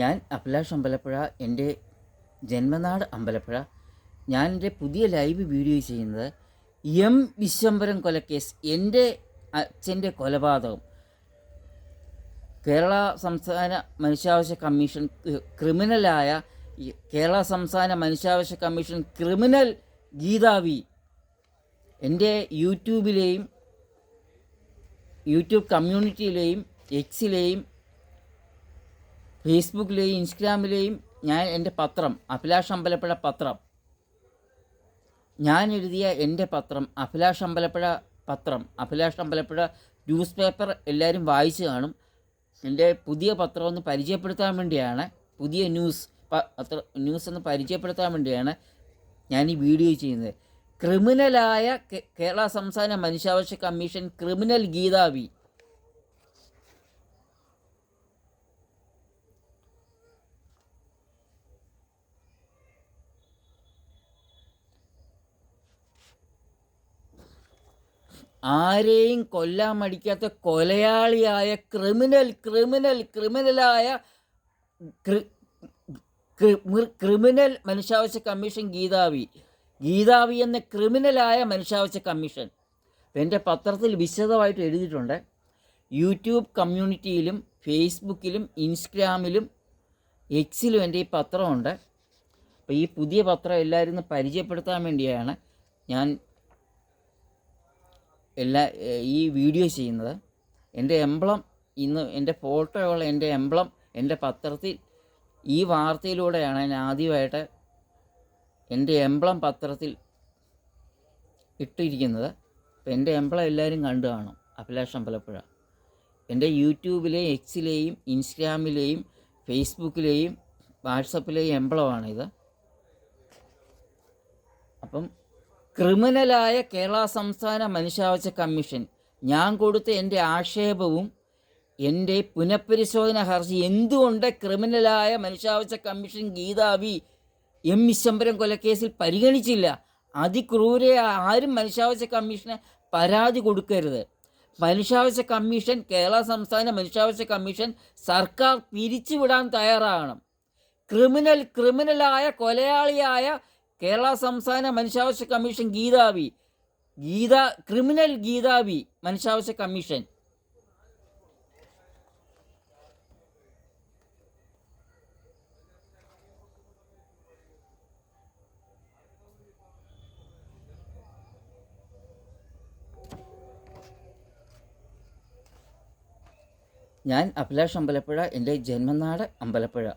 ഞാൻ അഭിലാഷ് അമ്പലപ്പുഴ എന്റെ ജന്മനാട് അമ്പലപ്പുഴ. ഞാൻ എന്റെ പുതിയ ലൈവ് വീഡിയോ ചെയ്യുന്നത് എം വിശ്വംബരം കൊലക്കേസ് എന്റെ അച്ഛന്റെ കൊലപാതകം. കേരള സംസ്ഥാന മനുഷ്യാവകാശ കമ്മീഷൻ ക്രിമിനലായ കേരള സംസ്ഥാന മനുഷ്യാവകാശ കമ്മീഷൻ ക്രിമിനൽ ഗീതാവി എന്റെ യൂട്യൂബിലെയും യൂട്യൂബ് കമ്മ്യൂണിറ്റിയിലെയും എക്സിലെയും ഫേസ്ബുക്കിലെയും ഇൻസ്റ്റഗ്രാമിലെയും ഞാൻ എന്റെ പത്രം അഭിലാഷ് അമ്പലപ്പുഴ പത്രം. ഞാൻ എഴുതിയ എന്റെ പത്രം അഭിലാഷ് അമ്പലപ്പുഴ പത്രം. അഭിലാഷ് അമ്പലപ്പുഴ ന്യൂസ് പേപ്പർ എല്ലാവരും വായിച്ചു കാണും. എന്റെ പുതിയ പത്രം ഒന്ന് പരിചയപ്പെടുത്താൻ വേണ്ടിയാണ് പുതിയ ന്യൂസ് പത്ര ന്യൂസ് ഒന്ന് പരിചയപ്പെടുത്താൻ വേണ്ടിയാണ് ഞാൻ ഈ വീഡിയോ ചെയ്യുന്നത്. ക്രിമിനലായ കേരള സംസ്ഥാന മനുഷ്യാവകാശ കമ്മീഷൻ ക്രിമിനൽ ഗീതാവി ആരെയും കൊല്ലാൻ മടിക്കാത്ത കൊലയാളിയായ ക്രിമിനൽ ക്രിമിനൽ ക്രിമിനലായ ക്രിമിനൽ മനുഷ്യാവകാശ കമ്മീഷൻ ഗീതാവി. ഗീതാവി എന്ന ക്രിമിനലായ മനുഷ്യാവകാശ കമ്മീഷൻ. എന്റെ പത്രത്തിൽ വിശദമായിട്ട് എഴുതിയിട്ടുണ്ട്. യൂട്യൂബ് കമ്മ്യൂണിറ്റിയിലും ഫേസ്ബുക്കിലും ഇൻസ്റ്റാഗ്രാമിലും എക്സിലും എന്റെ ഈ പത്രമുണ്ട്. അപ്പോൾ ഈ പുതിയ പത്രം എല്ലാവരും പരിചയപ്പെടുത്താൻ വേണ്ടിയാണ് ഞാൻ എല്ലാ ഈ വീഡിയോ ചെയ്യുന്നത് എന്റെ എംബ്ലം ഇന്ന് എന്റെ ഫോട്ടോയുള്ള എന്റെ എംബ്ലം എന്റെ പത്രത്തിൽ ഈ വാർത്തയിലൂടെയാണ് ഞാൻ ആദ്യമായിട്ട് എന്റെ എംബ്ലം പത്രത്തിൽ ഇട്ടിരിക്കുന്നത്. അപ്പോൾ എന്റെ എംബ്ലം എല്ലാവരും കണ്ടു കാണും. അഭിലാഷ് അമ്പലപ്പുഴ എന്റെ യൂട്യൂബിലെയും എക്സിലെയും ഇൻസ്റ്റാഗ്രാമിലെയും ഫേസ്ബുക്കിലെയും വാട്സപ്പിലെയും എംബ്ലമാണിത് അപ്പം ക്രിമിനലായ കേരള സംസ്ഥാന മനുഷ്യാവകാശ കമ്മീഷൻ. ഞാൻ കൊടുത്ത എന്റെ ആക്ഷേപവും എന്റെ പുനഃപരിശോധന ഹർജി എന്തുകൊണ്ട് ക്രിമിനലായ മനുഷ്യാവകാശ കമ്മീഷൻ ഗീതാവി എം വിശംബരം കൊലക്കേസിൽ പരിഗണിച്ചില്ല? അതിക്രൂര ആരും മനുഷ്യാവകാശ കമ്മീഷന് പരാതി കൊടുക്കരുത്. മനുഷ്യാവകാശ കമ്മീഷൻ കേരള സംസ്ഥാന മനുഷ്യാവകാശ കമ്മീഷൻ സർക്കാർ പിരിച്ചുവിടാൻ തയ്യാറാകണം. ക്രിമിനൽ ക്രിമിനലായ കൊലയാളിയായ കേരള സംസ്ഥാന മനുഷ്യാവകാശ കമ്മീഷൻ ഗീതാവി. ഗീത ക്രിമിനൽ ഗീതാവി മനുഷ്യാവകാശ കമ്മീഷൻ. ഞാൻ അഭിലാഷ് അമ്പലപ്പുഴ എന്റെ ജന്മനാട് അമ്പലപ്പുഴ.